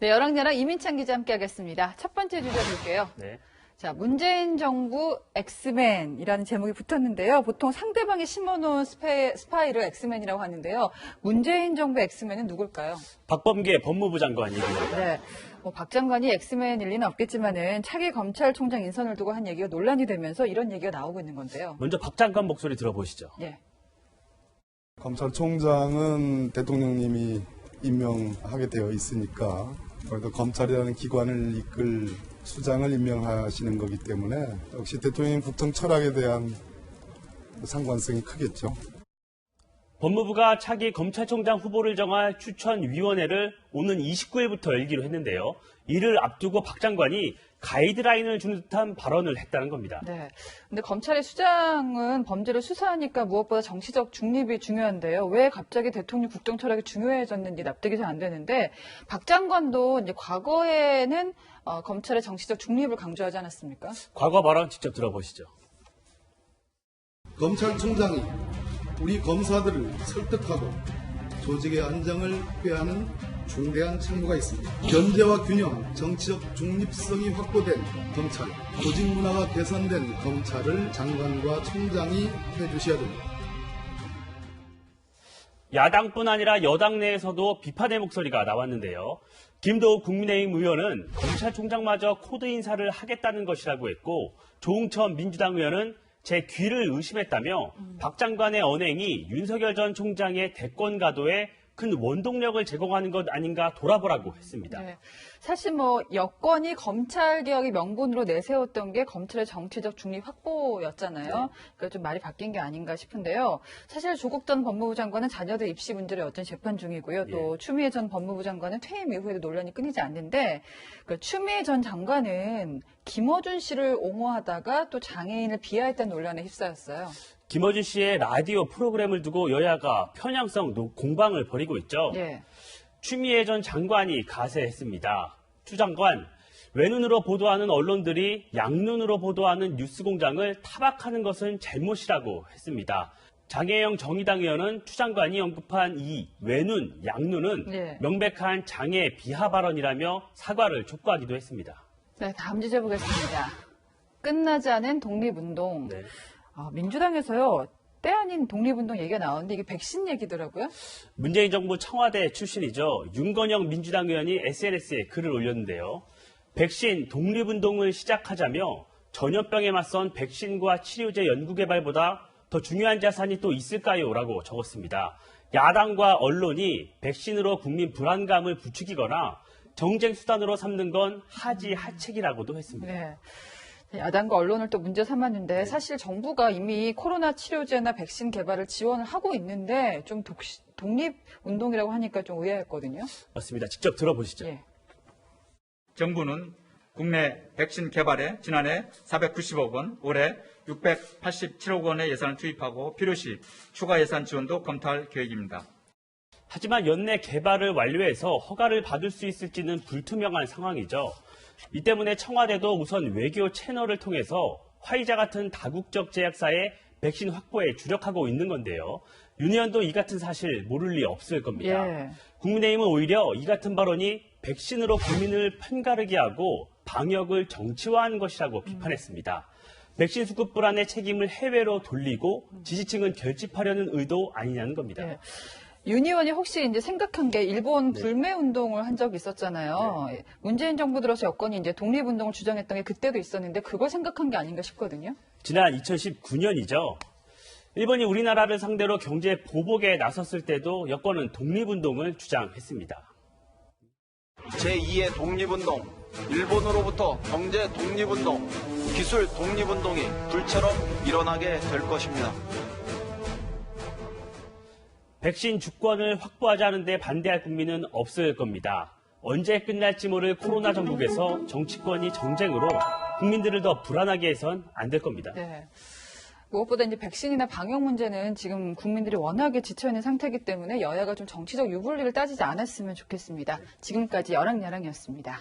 네, 여랑야랑 이민찬 기자 함께하겠습니다. 첫 번째 주제 볼게요. 네. 자, 문재인 정부 엑스맨이라는 제목이 붙었는데요. 보통 상대방이 심어놓은 스파이, 스파이를 엑스맨이라고 하는데요. 문재인 정부 엑스맨은 누굴까요? 박범계 법무부 장관 얘기입니다. 네. 뭐, 박 장관이 엑스맨일 리는 없겠지만은 차기 검찰총장 인선을 두고 한 얘기가 논란이 되면서 이런 얘기가 나오고 있는 건데요. 먼저 박 장관 목소리 들어보시죠. 예. 검찰총장은 대통령님이 임명하게 되어 있으니까 그래도 검찰이라는 기관을 이끌 수장을 임명하시는 거기 때문에 역시 대통령 국정 철학에 대한 상관성이 크겠죠. 법무부가 차기 검찰총장 후보를 정할 추천위원회를 오는 29일부터 열기로 했는데요. 이를 앞두고 박 장관이 가이드라인을 주는 듯한 발언을 했다는 겁니다. 네. 근데 검찰의 수장은 범죄를 수사하니까 무엇보다 정치적 중립이 중요한데요. 왜 갑자기 대통령 국정 철학이 중요해졌는지 납득이 잘 안 되는데 박 장관도 이제 과거에는 어, 검찰의 정치적 중립을 강조하지 않았습니까? 과거 발언 직접 들어보시죠. 검찰총장이 우리 검사들을 설득하고 조직의 안정을 회하는 중대한 책무가 있습니다. 견제와 균형, 정치적 중립성이 확보된 검찰, 조직 문화가 개선된 검찰을 장관과 총장이 해주셔야 됩니다. 야당뿐 아니라 여당 내에서도 비판의 목소리가 나왔는데요. 김도우 국민의힘 의원은 검찰총장마저 코드 인사를 하겠다는 것이라고 했고 조홍천 민주당 의원은 제 귀를 의심했다며 박 장관의 언행이 윤석열 전 총장의 대권 가도에 큰 원동력을 제공하는 것 아닌가 돌아보라고 했습니다. 네. 사실 뭐 여권이 검찰 개혁의 명분으로 내세웠던 게 검찰의 정치적 중립 확보였잖아요. 그러니까 좀 말이 바뀐 게 아닌가 싶은데요. 사실 조국 전 법무부 장관은 자녀들 입시 문제를 여전히 재판 중이고요. 또 추미애 전 법무부 장관은 퇴임 이후에도 논란이 끊이지 않는데 그 추미애 전 장관은 김어준 씨를 옹호하다가 또 장애인을 비하했다는 논란에 휩싸였어요. 김어준 씨의 라디오 프로그램을 두고 여야가 편향성 노- 공방을 벌이고 있죠. 예. 추미애 전 장관이 가세했습니다. 추 장관, 외눈으로 보도하는 언론들이 양눈으로 보도하는 뉴스공장을 타박하는 것은 잘못이라고 했습니다. 장혜영 정의당 의원은 추 장관이 언급한 이 외눈, 양눈은 네. 명백한 장애 비하 발언이라며 사과를 촉구하기도 했습니다. 네, 다음 주제 보겠습니다. 끝나지 않은 독립운동. 네. 아, 민주당에서요. 때 아닌 독립운동 얘기가 나오는데 이게 백신 얘기더라고요. 문재인 정부 청와대 출신이죠. 윤건영 민주당 의원이 SNS에 글을 올렸는데요. 백신 독립운동을 시작하자며 전염병에 맞선 백신과 치료제 연구개발보다 더 중요한 자산이 또 있을까요? 라고 적었습니다. 야당과 언론이 백신으로 국민 불안감을 부추기거나 정쟁 수단으로 삼는 건 하지 하책이라고도 했습니다. 네. 야당과 언론을 또 문제 삼았는데 사실 정부가 이미 코로나 치료제나 백신 개발을 지원을 하고 있는데 좀 독, 독립운동이라고 하니까 좀 의아했거든요. 맞습니다. 직접 들어보시죠. 예. 정부는 국내 백신 개발에 지난해 490억 원, 올해 687억 원의 예산을 투입하고 필요시 추가 예산 지원도 검토할 계획입니다. 하지만 연내 개발을 완료해서 허가를 받을 수 있을지는 불투명한 상황이죠. 이 때문에 청와대도 우선 외교 채널을 통해서 화이자 같은 다국적 제약사의 백신 확보에 주력하고 있는 건데요. 윤 의원도 이 같은 사실 모를 리 없을 겁니다. 예. 국민의힘은 오히려 이 같은 발언이 백신으로 국민을 편가르게 하고 방역을 정치화하는 것이라고 비판했습니다. 백신 수급 불안의 책임을 해외로 돌리고 지지층은 결집하려는 의도 아니냐는 겁니다. 예. 윤 의원이 혹시 이제 생각한 게 일본 네. 불매 운동을 한 적이 있었잖아요. 문재인 정부 들어서 여권이 이제 독립 운동을 주장했던 게 그때도 있었는데 그걸 생각한 게 아닌가 싶거든요. 지난 2019년이죠. 일본이 우리나라를 상대로 경제 보복에 나섰을 때도 여권은 독립운동을 주장했습니다. 제2의 독립운동, 일본으로부터 경제 독립운동, 기술 독립운동이 불처럼 일어나게 될 것입니다. 백신 주권을 확보하자는 데 반대할 국민은 없을 겁니다. 언제 끝날지 모를 코로나 전국에서 정치권이 정쟁으로 국민들을 더 불안하게 해선 안 될 겁니다. 네. 무엇보다 이제 백신이나 방역 문제는 지금 국민들이 워낙에 지쳐있는 상태이기 때문에 여야가 좀 정치적 유불리를 따지지 않았으면 좋겠습니다. 지금까지 여랑야랑이었습니다.